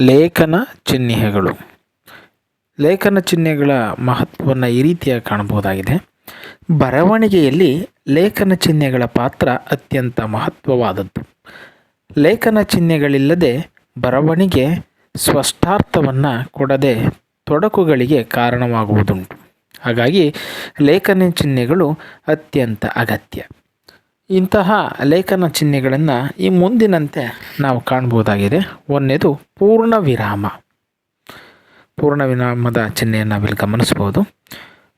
ಲೇಖನ ಚಿಹ್ನೆಗಳು. ಲೇಖನ ಚಿಹ್ನೆಗಳ ಮಹತ್ವವನ್ನು ಈ ರೀತಿಯಾಗಿ ಕಾಣಬಹುದಾಗಿದೆ. ಬರವಣಿಗೆಯಲ್ಲಿ ಲೇಖನ ಚಿಹ್ನೆಗಳ ಪಾತ್ರ ಅತ್ಯಂತ ಮಹತ್ವವಾದದ್ದು. ಲೇಖನ ಚಿಹ್ನೆಗಳಿಲ್ಲದೆ ಬರವಣಿಗೆ ಸ್ಪಷ್ಟಾರ್ಥವನ್ನು ಕೊಡದೆ ತೊಡಕುಗಳಿಗೆ ಕಾರಣವಾಗುವುದುಂಟು. ಹಾಗಾಗಿ ಲೇಖನ ಚಿಹ್ನೆಗಳು ಅತ್ಯಂತ ಅಗತ್ಯ. ಇಂತಹ ಲೇಖನ ಚಿಹ್ನೆಗಳನ್ನು ಈ ಮುಂದಿನಂತೆ ನಾವು ಕಾಣ್ಬೋದಾಗಿದೆ. ಒಂದನೇದು ಪೂರ್ಣ ವಿರಾಮ. ಪೂರ್ಣ ವಿರಾಮದ ಚಿಹ್ನೆಯನ್ನು ನಾವಿಲ್ಲಿ ಗಮನಿಸ್ಬೋದು.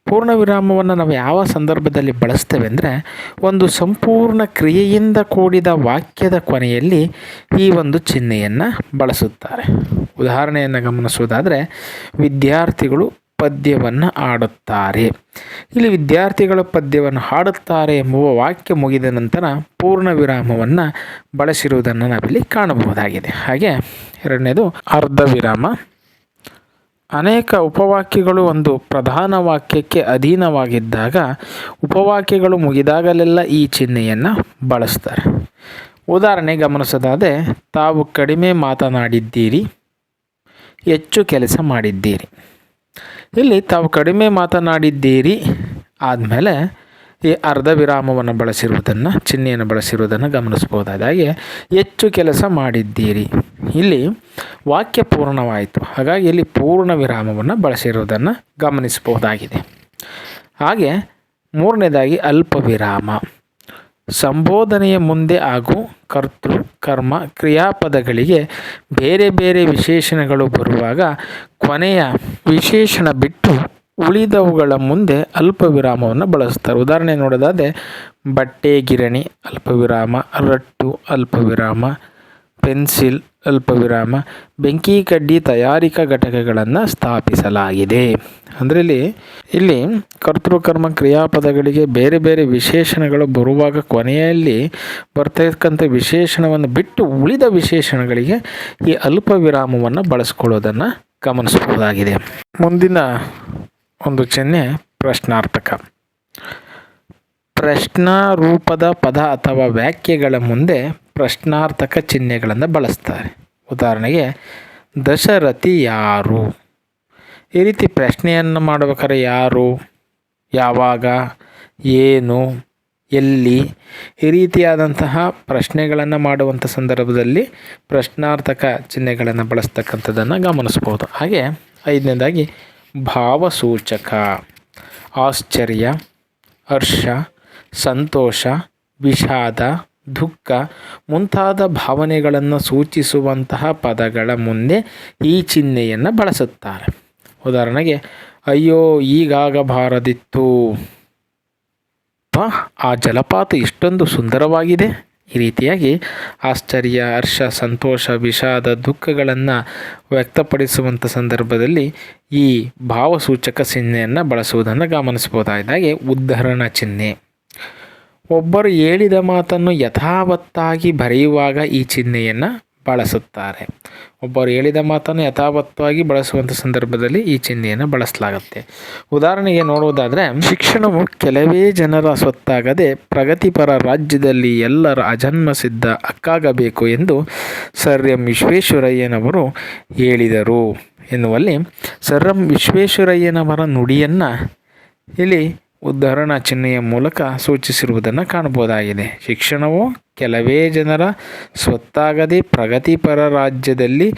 ಪೂರ್ಣ ವಿರಾಮವನ್ನು ನಾವು ಯಾವ ಸಂದರ್ಭದಲ್ಲಿ ಬಳಸ್ತೇವೆ ಅಂದರೆ ಒಂದು ಸಂಪೂರ್ಣ ಕ್ರಿಯೆಯಿಂದ ಕೂಡಿದ ವಾಕ್ಯದ ಕೊನೆಯಲ್ಲಿ ಈ ಒಂದು ಚಿಹ್ನೆಯನ್ನು ಬಳಸುತ್ತಾರೆ. ಉದಾಹರಣೆಯನ್ನು ಗಮನಿಸುವುದಾದರೆ, ವಿದ್ಯಾರ್ಥಿಗಳು ಪದ್ಯವನ್ನು ಹಾಡುತ್ತಾರೆ. ಇಲ್ಲಿ ವಿದ್ಯಾರ್ಥಿಗಳು ಪದ್ಯವನ್ನು ಹಾಡುತ್ತಾರೆ ಎಂಬುವ ವಾಕ್ಯ ಮುಗಿದ ನಂತರ ಪೂರ್ಣ ವಿರಾಮವನ್ನು ಬಳಸಿರುವುದನ್ನು ನಾವಿಲ್ಲಿ ಕಾಣಬಹುದಾಗಿದೆ. ಹಾಗೆ ಎರಡನೇದು ಅರ್ಧ ವಿರಾಮ. ಅನೇಕ ಉಪವಾಕ್ಯಗಳು ಒಂದು ಪ್ರಧಾನ ವಾಕ್ಯಕ್ಕೆ ಅಧೀನವಾಗಿದ್ದಾಗ ಉಪವಾಕ್ಯಗಳು ಮುಗಿದಾಗಲೆಲ್ಲ ಈ ಚಿಹ್ನೆಯನ್ನು ಬಳಸ್ತಾರೆ. ಉದಾಹರಣೆ ಗಮನಿಸೋದಾದರೆ, ತಾವು ಕಡಿಮೆ ಮಾತನಾಡಿದ್ದೀರಿ, ಹೆಚ್ಚು ಕೆಲಸ ಮಾಡಿದ್ದೀರಿ. ಇಲ್ಲಿ ತಾವು ಕಡಿಮೆ ಮಾತನಾಡಿದ್ದೀರಿ. ಆದಮೇಲೆ ಈ ಅರ್ಧ ವಿರಾಮವನ್ನು ಬಳಸಿರುವುದನ್ನು, ಚಿಹ್ನೆಯನ್ನು ಬಳಸಿರುವುದನ್ನು ಗಮನಿಸ್ಬೋದಾದ ಹಾಗೆ ಹೆಚ್ಚು ಕೆಲಸ ಮಾಡಿದ್ದೀರಿ. ಇಲ್ಲಿ ವಾಕ್ಯ ಪೂರ್ಣವಾಯಿತು. ಹಾಗಾಗಿ ಇಲ್ಲಿ ಪೂರ್ಣ ವಿರಾಮವನ್ನು ಬಳಸಿರುವುದನ್ನು ಗಮನಿಸಬಹುದಾಗಿದೆ. ಹಾಗೆ ಮೂರನೇದಾಗಿ ಅಲ್ಪ ವಿರಾಮ. ಸಂಬೋಧನೆಯ ಮುಂದೆ ಹಾಗೂ ಕರ್ತೃ, ಕರ್ಮ, ಕ್ರಿಯಾಪದಗಳಿಗೆ ಬೇರೆ ಬೇರೆ ವಿಶೇಷಣಗಳು ಬರುವಾಗ ಕೊನೆಯ ವಿಶೇಷಣ ಬಿಟ್ಟು ಉಳಿದವುಗಳ ಮುಂದೆ ಅಲ್ಪ ವಿರಾಮವನ್ನು ಬಳಸ್ತಾರೆ. ಉದಾಹರಣೆ ನೋಡೋದಾದರೆ, ಬಟ್ಟೆ, ಗಿರಣಿ ಅಲ್ಪ ವಿರಾಮ ರಟ್ಟು ಅಲ್ಪ ವಿರಾಮ ಪೆನ್ಸಿಲ್ ಅಲ್ಪ ವಿರಾಮ ಬೆಂಕಿ, ಕಡ್ಡಿ ತಯಾರಿಕಾ ಘಟಕಗಳನ್ನು ಸ್ಥಾಪಿಸಲಾಗಿದೆ. ಅಂದರೆ ಇಲ್ಲಿ ಇಲ್ಲಿ ಕರ್ತೃಕರ್ಮ ಕ್ರಿಯಾಪದಗಳಿಗೆ ಬೇರೆ ಬೇರೆ ವಿಶೇಷಣಗಳು ಬರುವಾಗ ಕೊನೆಯಲ್ಲಿ ಬರ್ತಕ್ಕಂಥ ವಿಶೇಷಣವನ್ನು ಬಿಟ್ಟು ಉಳಿದ ವಿಶೇಷಣಗಳಿಗೆ ಈ ಅಲ್ಪ ವಿರಾಮವನ್ನು ಬಳಸ್ಕೊಳ್ಳೋದನ್ನು ಗಮನಿಸಬಹುದಾಗಿದೆ. ಮುಂದಿನ ಒಂದು ಚಿಹ್ನೆ ಪ್ರಶ್ನಾರ್ಥಕ. ಪ್ರಶ್ನಾ ರೂಪದ ಪದ ಅಥವಾ ವ್ಯಾಖ್ಯೆಗಳ ಮುಂದೆ ಪ್ರಶ್ನಾರ್ಥಕ ಚಿಹ್ನೆಗಳನ್ನು ಬಳಸ್ತಾರೆ. ಉದಾಹರಣೆಗೆ, ದಶರಥಿ ಯಾರು? ಈ ರೀತಿ ಪ್ರಶ್ನೆಯನ್ನು ಮಾಡಬೇಕಾದ್ರೆ ಯಾರು? ಯಾವಾಗ? ಏನು? ಎಲ್ಲಿ ಈ ರೀತಿಯಾದಂತಹ ಪ್ರಶ್ನೆಗಳನ್ನು ಮಾಡುವಂಥ ಸಂದರ್ಭದಲ್ಲಿ ಪ್ರಶ್ನಾರ್ಥಕ ಚಿಹ್ನೆಗಳನ್ನು ಬಳಸ್ತಕ್ಕಂಥದ್ದನ್ನು ಗಮನಿಸ್ಬೋದು. ಹಾಗೆ ಐದನೇದಾಗಿ ಭಾವಸೂಚಕ, ಆಶ್ಚರ್ಯ, ಹರ್ಷ, ಸಂತೋಷ, ವಿಷಾದ, ದುಃಖ ಮುಂತಾದ ಭಾವನೆಗಳನ್ನು ಸೂಚಿಸುವಂತಹ ಪದಗಳ ಮುಂದೆ ಈ ಚಿಹ್ನೆಯನ್ನು ಬಳಸುತ್ತಾರೆ. ಉದಾಹರಣೆಗೆ, ಅಯ್ಯೋ, ಈಗಾಗಬಾರದಿತ್ತು. ಆ ಜಲಪಾತ ಇಷ್ಟೊಂದು ಸುಂದರವಾಗಿದೆ. ಈ ರೀತಿಯಾಗಿ ಆಶ್ಚರ್ಯ, ಹರ್ಷ, ಸಂತೋಷ, ವಿಷಾದ ದುಃಖಗಳನ್ನು ವ್ಯಕ್ತಪಡಿಸುವಂಥ ಸಂದರ್ಭದಲ್ಲಿ ಈ ಭಾವಸೂಚಕ ಚಿಹ್ನೆಯನ್ನು ಬಳಸುವುದನ್ನು ಗಮನಿಸಬಹುದಾದಾಗೆ ಉದ್ಧರಣ ಚಿಹ್ನೆ. ಒಬ್ಬರು ಹೇಳಿದ ಮಾತನ್ನು ಯಥಾವತ್ತಾಗಿ ಬರೆಯುವಾಗ ಈ ಚಿಹ್ನೆಯನ್ನು ಬಳಸುತ್ತಾರೆ. ಒಬ್ಬರು ಹೇಳಿದ ಮಾತನ್ನು ಯಥಾವತ್ತವಾಗಿ ಬಳಸುವಂಥ ಸಂದರ್ಭದಲ್ಲಿ ಈ ಚಿಹ್ನೆಯನ್ನು ಬಳಸಲಾಗುತ್ತೆ. ಉದಾಹರಣೆಗೆ ನೋಡುವುದಾದರೆ, ಶಿಕ್ಷಣವು ಕೆಲವೇ ಜನರ ಸ್ವತ್ತಾಗದೆ ಪ್ರಗತಿಪರ ರಾಜ್ಯದಲ್ಲಿ ಎಲ್ಲರ ಅಜನ್ಮಸಿದ್ಧ ಹಕ್ಕಾಗಬೇಕು ಎಂದು ಸರ್ ಎಂ ವಿಶ್ವೇಶ್ವರಯ್ಯನವರು ಹೇಳಿದರು ಎನ್ನುವಲ್ಲಿ ಸರ್ ಎಂ ವಿಶ್ವೇಶ್ವರಯ್ಯನವರ ನುಡಿಯನ್ನು ಇಲ್ಲಿ ಉದಾಹರಣಾ ಚಿಹ್ನೆಯ ಮೂಲಕ ಸೂಚಿಸಿರುವುದನ್ನು ಕಾಣಬಹುದಾಗಿದೆ. ಶಿಕ್ಷಣವು ಕೆಲವೇ ಜನರ ಸ್ವತ್ತಾಗದೆ ಪ್ರಗತಿಪರ ರಾಜ್ಯದಲ್ಲಿ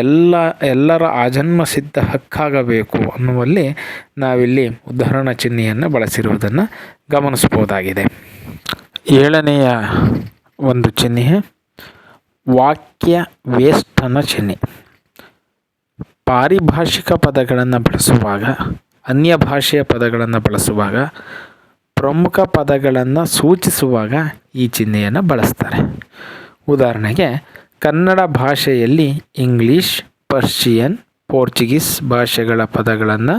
ಎಲ್ಲ, ಎಲ್ಲರ ಆಜನ್ಮ ಸಿದ್ಧ ಹಕ್ಕಾಗಬೇಕು ಅನ್ನುವಲ್ಲಿ ನಾವಿಲ್ಲಿ ಉದಾಹರಣ ಚಿಹ್ನೆಯನ್ನು ಬಳಸಿರುವುದನ್ನು ಗಮನಿಸ್ಬೋದಾಗಿದೆ ಏಳನೆಯ ಒಂದು ಚಿಹ್ನೆ, ವಾಕ್ಯ ವೇಷ್ಟನ ಚಿಹ್ನೆ. ಪಾರಿಭಾಷಿಕ ಪದಗಳನ್ನು ಬಳಸುವಾಗ, ಅನ್ಯ ಭಾಷೆಯ ಪದಗಳನ್ನು ಬಳಸುವಾಗ ಪ್ರಮುಖ ಪದಗಳನ್ನು ಸೂಚಿಸುವಾಗ ಈ ಚಿಹ್ನೆಯನ್ನು ಬಳಸ್ತಾರೆ. ಉದಾಹರಣೆಗೆ, ಕನ್ನಡ ಭಾಷೆಯಲ್ಲಿ ಇಂಗ್ಲೀಷ್, ಪರ್ಷಿಯನ್, ಪೋರ್ಚುಗೀಸ್ ಭಾಷೆಗಳ ಪದಗಳನ್ನು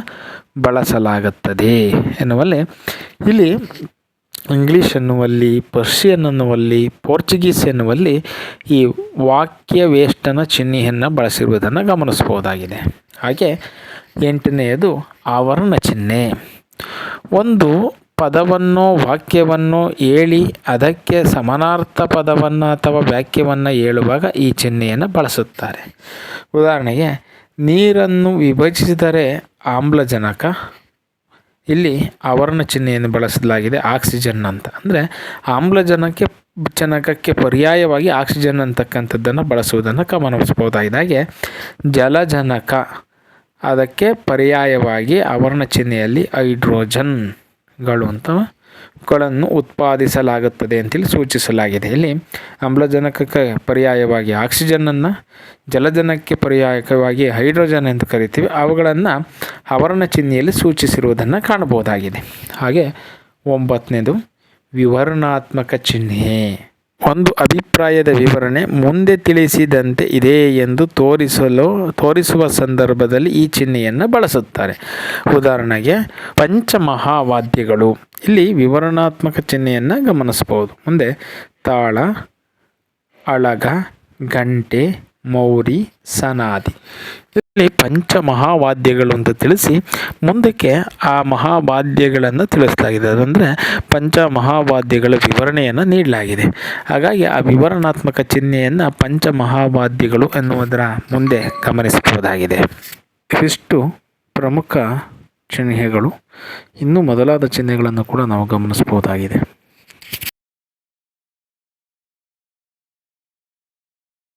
ಬಳಸಲಾಗುತ್ತದೆ ಎನ್ನುವಲ್ಲಿ ಇಲ್ಲಿ ಇಂಗ್ಲೀಷ್ ಎನ್ನುವಲ್ಲಿ ಪರ್ಷಿಯನ್ ಅನ್ನುವಲ್ಲಿ, ಪೋರ್ಚುಗೀಸ್ ಎನ್ನುವಲ್ಲಿ ಈ ವಾಕ್ಯ ವೇಷ್ಟನ ಚಿಹ್ನೆಯನ್ನು ಬಳಸಿರುವುದನ್ನು ಗಮನಿಸ್ಬೋದಾಗಿದೆ ಹಾಗೆ ಎಂಟನೆಯದು ಆವರಣ ಚಿಹ್ನೆ. ಒಂದು ಪದವನ್ನು ವಾಕ್ಯವನ್ನು ಹೇಳಿ ಅದಕ್ಕೆ ಸಮಾನಾರ್ಥ ಪದವನ್ನು ಅಥವಾ ವಾಕ್ಯವನ್ನು ಹೇಳುವಾಗ ಈ ಚಿಹ್ನೆಯನ್ನು ಬಳಸುತ್ತಾರೆ. ಉದಾಹರಣೆಗೆ, ನೀರನ್ನು ವಿಭಜಿಸಿದರೆ ಆಮ್ಲಜನಕ, ಇಲ್ಲಿ ಅವರ್ಣ ಚಿಹ್ನೆಯನ್ನು ಬಳಸಲಾಗಿದೆ ಆಕ್ಸಿಜನ್ ಅಂತ. ಅಂದರೆ ಆಮ್ಲಜನಕ್ಕೆ ಜನಕಕ್ಕೆ ಪರ್ಯಾಯವಾಗಿ ಆಕ್ಸಿಜನ್ ಅಂತಕ್ಕಂಥದ್ದನ್ನು ಬಳಸುವುದನ್ನು ಹಾಗೆ, ಜಲಜನಕ ಅದಕ್ಕೆ ಪರ್ಯಾಯವಾಗಿ ಅವರ್ಣ ಚಿಹ್ನೆಯಲ್ಲಿ ಹೈಡ್ರೋಜನ್ಗಳು ಅಂತ ಗಳನ್ನು ಉತ್ಪಾದಿಸಲಾಗುತ್ತದೆ ಅಂತೇಳಿ ಸೂಚಿಸಲಾಗಿದೆ. ಇಲ್ಲಿ ಆಮ್ಲಜನಕಕ್ಕೆ ಪರ್ಯಾಯವಾಗಿ ಆಕ್ಸಿಜನನ್ನು ಜಲಜನಕಕ್ಕೆ ಪರ್ಯಾಯಕವಾಗಿ ಹೈಡ್ರೋಜನ್ ಎಂದು ಕರಿತೀವಿ. ಅವುಗಳನ್ನು ಆವರಣ ಚಿಹ್ನೆಯಲ್ಲಿ ಸೂಚಿಸಿರುವುದನ್ನು ಕಾಣಬಹುದಾಗಿದೆ. ಹಾಗೆ ಒಂಬತ್ತನೇದು ವಿವರಣಾತ್ಮಕ ಚಿಹ್ನೆ. ಒಂದು ಅಭಿಪ್ರಾಯದ ವಿವರಣೆ ಮುಂದೆ ತಿಳಿಸಿದಂತೆ ಇದೆ ಎಂದು ತೋರಿಸಲು, ತೋರಿಸುವ ಸಂದರ್ಭದಲ್ಲಿ ಈ ಚಿಹ್ನೆಯನ್ನು ಬಳಸುತ್ತಾರೆ. ಉದಾಹರಣೆಗೆ, ಪಂಚಮಹಾವಾದ್ಯಗಳು. ಇಲ್ಲಿ ವಿವರಣಾತ್ಮಕ ಚಿಹ್ನೆಯನ್ನು ಗಮನಿಸಬಹುದು. ಮುಂದೆ, ತಾಳ, ಅಳಗ, ಗಂಟೆ, ಮೌರಿ, ಸನಾದಿ. ಇಲ್ಲಿ ಪಂಚ ಮಹಾವಾದ್ಯಗಳು ಅಂತ ತಿಳಿಸಿ ಮುಂದಕ್ಕೆ ಆ ಮಹಾವಾದ್ಯಗಳನ್ನು ತಿಳಿಸಲಾಗಿದೆ. ಅದಂದರೆ ಪಂಚ ಮಹಾವಾದ್ಯಗಳ ವಿವರಣೆಯನ್ನು ನೀಡಲಾಗಿದೆ. ಹಾಗಾಗಿ ಆ ವಿವರಣಾತ್ಮಕ ಚಿಹ್ನೆಯನ್ನು ಪಂಚ ಮಹಾವಾದ್ಯಗಳು ಎನ್ನುವುದರ ಮುಂದೆ ಗಮನಿಸಬಹುದಾಗಿದೆ. ಇಷ್ಟು ಪ್ರಮುಖ ಚಿಹ್ನೆಗಳು. ಇನ್ನೂ ಮೊದಲಾದ ಚಿಹ್ನೆಗಳನ್ನು ಕೂಡ ನಾವು ಗಮನಿಸಬಹುದಾಗಿದೆ.